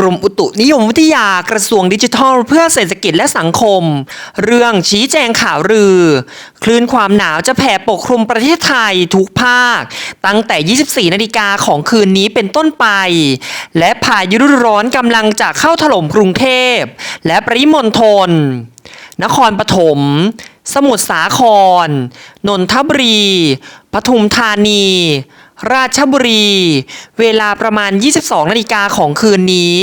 กรมอุตุนิยมวิทยากระทรวงดิจิทัล เพื่อเศรษฐกิจและสังคม เรื่องชี้แจงข่าวลือ คลื่นความหนาวจะแผ่ปกคลุมประเทศไทยทุกภาค ตั้งแต่ 24 นาฬิกาของคืนนี้เป็นต้นไป และพายุฤดูร้อนกำลังจะเข้าถล่มกรุงเทพ และปริมณฑลนครปฐม สมุทรสาคร นนทบุรี ปทุมธานี ราชบุรี เวลาประมาณ 22 นาฬิกาของคืนนี้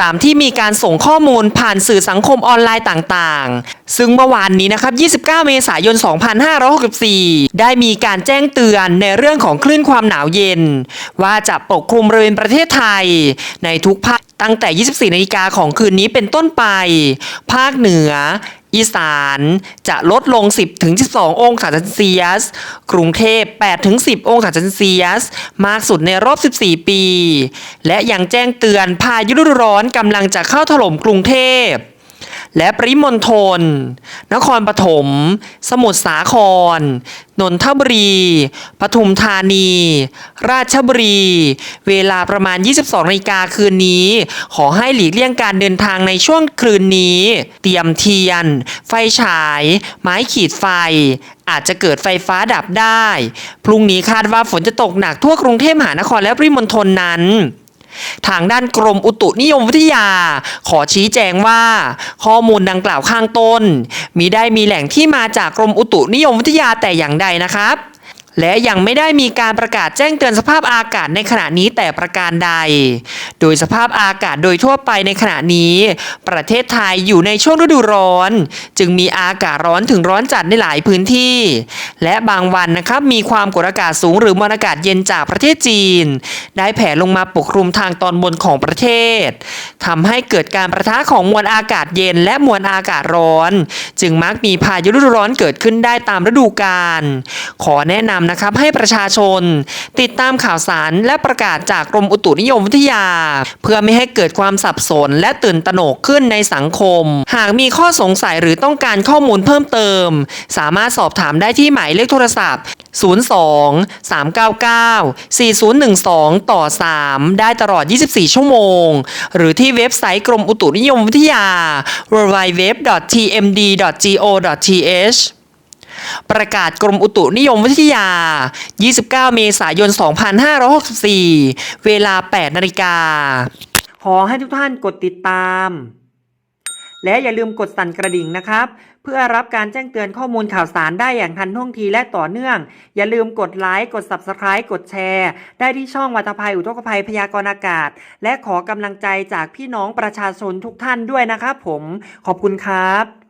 ตามที่มีการส่งข้อมูลผ่านสื่อสังคมออนไลน์ต่างๆ ซึ่งเมื่อวานนี้นะครับ 29 เมษายน 2564 ได้มีการแจ้งเตือนในเรื่องของคลื่นความหนาวเย็น ว่าจะปกคลุมบริเวณประเทศไทย ในทุกภาคตั้งแต่ 24 นาฬิกาของคืนนี้เป็นต้นไป ภาคเหนือ อีสานจะลดลง 10-12 องศาเซลเซียส กรุงเทพ 8-10 องศาเซลเซียส มากสุดในรอบ 14 ปี และยังแจ้งเตือนพายุฤดูร้อนกำลังจะเข้าถล่มกรุงเทพ และปริมณฑล นครปฐม สมุทรสาคร นนทบุรี ปทุมธานี ราชบุรี เวลาประมาณ 22นาฬิกาคืนนี้ ขอให้หลีกเลี่ยงการเดินทางในช่วงคืนนี้ เตรียมเทียน ไฟฉาย ไม้ขีดไฟ อาจจะเกิดไฟฟ้าดับได้ พรุ่งนี้คาดว่าฝนจะตกหนักทั่วกรุงเทพมหานครและปริมณฑลนั้น ทางด้านกรมอุตุนิยมวิทยา ขอชี้แจงว่า ข้อมูลดังกล่าวข้างต้น มีได้มีแหล่งที่มาจากกรมอุตุนิยมวิทยาแต่อย่างใดนะครับ และยังไม่ได้มีการประกาศแจ้งเตือนสภาพอากาศในขณะนี้แต่ประการใด โดยสภาพอากาศโดยทั่วไปในขณะนี้ ประเทศไทยอยู่ในช่วงฤดูร้อน จึงมีอากาศร้อนถึงร้อนจัดในหลายพื้นที่ และบางวันนะครับมีความกดอากาศสูงหรือมวลอากาศเย็นจากประเทศจีน ได้แผ่ลงมาปกคลุมทางตอนบนของประเทศทำให้เกิดการประทะของมวลอากาศเย็น และมวลอากาศร้อน จึงมักมีพายุฤดูร้อนเกิดขึ้นได้ตามฤดูกาลขอแนะนำนะครับให้ประชาชน ติดตามข่าวสารและประกาศจากกรมอุตุนิยมวิทยา เพื่อไม่ให้เกิดความสับสนและตื่นตระหนกขึ้นในสังคม หากมีข้อสงสัยหรือต้องการข้อมูลเพิ่มเติม สามารถสอบถามได้ที่หมายเลขโทรศัพท์ 02 399 4012 ต่อ 3 ได้ตลอด 24 ชั่วโมง หรือที่เว็บไซต์กรมอุตุนิยมวิทยา www.tmd.go.th ประกาศกรมอุตุนิยมวิทยา 29 เมษายน 2564 เวลา 8 นาฬิกา ขอให้ทุกท่านกดติดตาม และอย่าลืมกดสั่นกระดิ่งนะครับ เพื่อรับการแจ้งเตือนข้อมูลข่าวสารได้อย่างทันท่วงทีและต่อเนื่อง อย่าลืมกดไลค์ กด Subscribe กดแชร์ ได้ที่ช่องวัตภัยอุทกภัยพยากรณ์อากาศ และขอกำลังใจจากพี่น้องประชาชนทุกท่านด้วยนะครับผม ขอบคุณครับ